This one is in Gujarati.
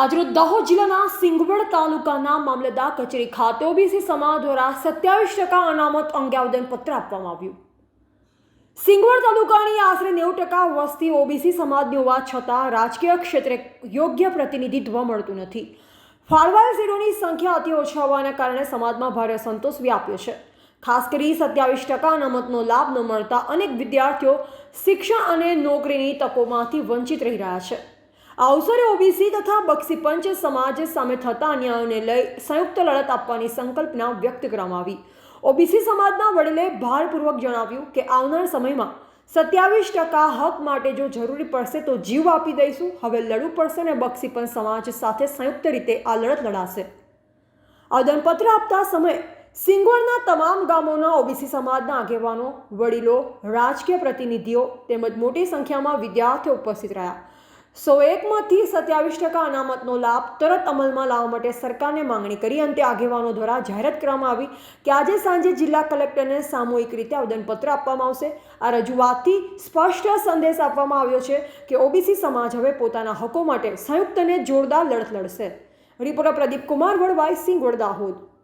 આજરોજ દાહોદ જિલ્લાના સિંગવડ તાલુકાના મામલતદાર કચેરી ખાતે ઓબીસી સમાજ દ્વારા સત્યાવીસ ટકા અનામત અંગે આવેદનપત્ર આપવામાં આવ્યું. સિંગવડ તાલુકાની આશરે નેવું ટકા વસ્તી ઓબીસી સમાજની હોવા છતાં રાજકીય ક્ષેત્રે યોગ્ય પ્રતિનિધિત્વ મળતું નથી. ફાળવાયેલ સીટોની સંખ્યા અતિ ઓછા હોવાના કારણે સમાજમાં ભારે સંતોષ વ્યાપ્યો છે. ખાસ કરી સત્યાવીસ ટકા અનામતનો લાભ ન મળતા અનેક વિદ્યાર્થીઓ શિક્ષણ અને નોકરીની તકોમાંથી વંચિત રહી રહ્યા છે. આ અવસરે ઓબીસી તથા બક્ષી પંચ સમાજ સામે થતા અન્યાયોને લઈ સંયુક્ત લડત આપવાની સંકલ્પના વ્યક્ત કરવામાં આવી. ઓબીસી સમાજના વડીલે ભારપૂર્વક જણાવ્યું કે આવનાર સમયમાં સત્યાવીસ ટકા હક માટે જો જરૂરી પડશે તો જીવ આપી દઈશું. હવે લડવું પડશે અને બક્ષી સમાજ સાથે સંયુક્ત રીતે આ લડત લડાશે. આદનપત્ર આપતા સમયે સિંગોરના તમામ ગામોના ઓબીસી સમાજના આગેવાનો, વડીલો, રાજકીય પ્રતિનિધિઓ તેમજ મોટી સંખ્યામાં વિદ્યાર્થીઓ ઉપસ્થિત રહ્યા. સો એકમાંથી સત્યાવીસ ટકા અનામતનો લાભ તરત અમલમાં લાવવા માટે સરકારને માંગણી કરી અંતે આગેવાનો દ્વારા જાહેરાત કરવામાં આવી કે આજે સાંજે જિલ્લા કલેક્ટરને સામૂહિક રીતે આવેદનપત્ર આપવામાં આવશે. આ રજૂઆતથી સ્પષ્ટ સંદેશ આપવામાં આવ્યો છે કે ઓબીસી સમાજ હવે પોતાના હકો માટે સંયુક્તને જોરદાર લડત લડશે. રિપોર્ટર પ્રદીપ કુમાર વડવાઈ, સિંહ દાહોદ